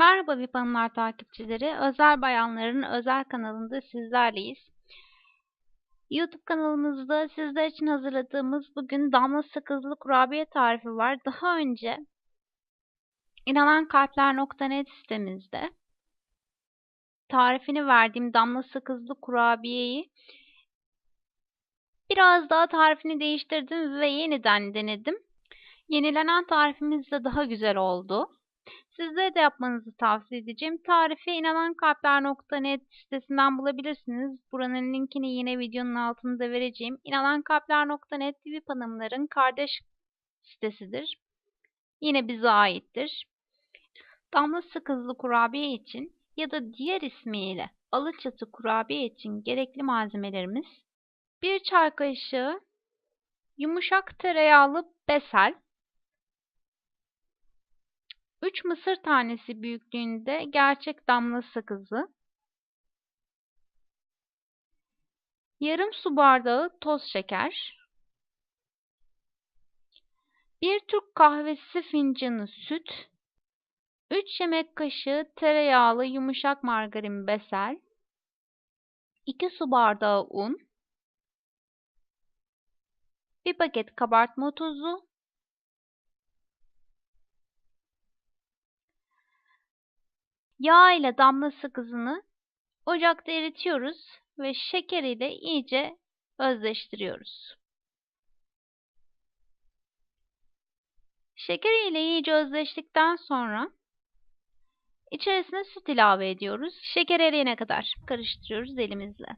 Merhaba VIP Hanımlar takipçileri. Özel Bayanların özel kanalında sizlerleyiz. YouTube kanalımızda sizler için hazırladığımız bugün damla sakızlı kurabiye tarifi var. Daha önce inanankalpler.net sitemizde tarifini verdiğim damla sakızlı kurabiyeyi biraz daha tarifini değiştirdim ve yeniden denedim. Yenilenen tarifimiz de daha güzel oldu. Sizlere de yapmanızı tavsiye edeceğim. Tarifi inanankalpler.net sitesinden bulabilirsiniz. Buranın linkini yine videonun altında vereceğim. İnanankalpler.net VIP hanımların kardeş sitesidir. Yine bize aittir. Damla sakızlı kurabiye için ya da diğer ismiyle alıçatı kurabiye için gerekli malzemelerimiz 1 çay kaşığı yumuşak tereyağlı besel 3 mısır tanesi büyüklüğünde gerçek damla sakızı, yarım su bardağı toz şeker, 1 Türk kahvesi fincanı süt, 3 yemek kaşığı tereyağlı yumuşak margarin besel, 2 su bardağı un, 1 paket kabartma tozu, Yağ ile damla sakızını ocakta eritiyoruz ve şeker ile iyice özleştiriyoruz. Şeker ile iyice özleştikten sonra içerisine süt ilave ediyoruz. Şeker eriyene kadar karıştırıyoruz elimizle.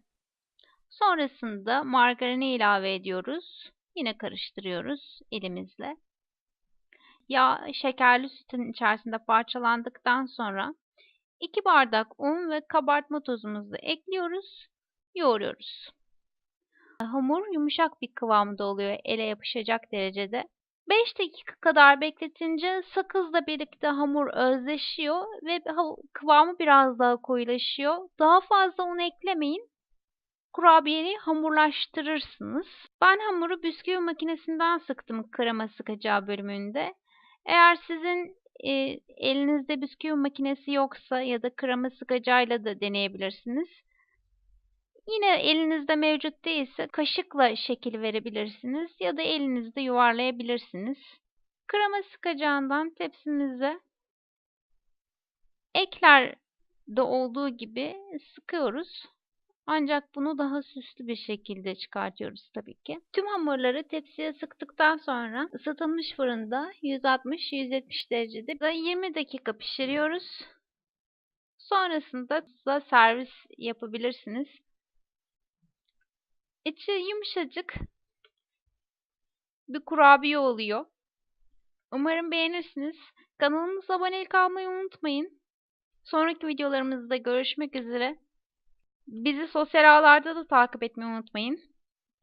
Sonrasında margarini ilave ediyoruz. Yine karıştırıyoruz elimizle. Yağ şekerli sütün içerisinde parçalandıktan sonra 2 bardak un ve kabartma tozumuzu ekliyoruz. Yoğuruyoruz. Hamur yumuşak bir kıvamda oluyor ele yapışacak derecede. 5 dakika kadar bekletince sakızla birlikte hamur özleşiyor ve kıvamı biraz daha koyulaşıyor. Daha fazla un eklemeyin. Kurabiyeyi hamurlaştırırsınız. Ben hamuru bisküvi makinesinden sıktım krema sıkacağı bölümünde. Eğer sizin e, elinizde bisküvi makinesi yoksa ya da krema sıkacayla da deneyebilirsiniz. Yine elinizde mevcut değilse kaşıkla şekil verebilirsiniz ya da elinizde yuvarlayabilirsiniz. Krema sıkacağından tepsimize eklerde olduğu gibi sıkıyoruz. Ancak bunu daha süslü bir şekilde çıkartıyoruz tabii ki. Tüm hamurları tepsiye sıktıktan sonra ısıtılmış fırında 160-170 derecede 20 dakika pişiriyoruz. Sonrasında da servis yapabilirsiniz. İçi yumuşacık bir kurabiye oluyor. Umarım beğenirsiniz. Kanalımıza abone kalmayı unutmayın. Sonraki videolarımızda görüşmek üzere. Bizi sosyal ağlarda da takip etmeyi unutmayın.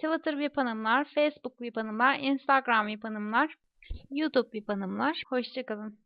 Twitter VIP Hanımlar, Facebook VIP Hanımlar, Instagram VIP Hanımlar, YouTube VIP Hanımlar. Hoşçakalın.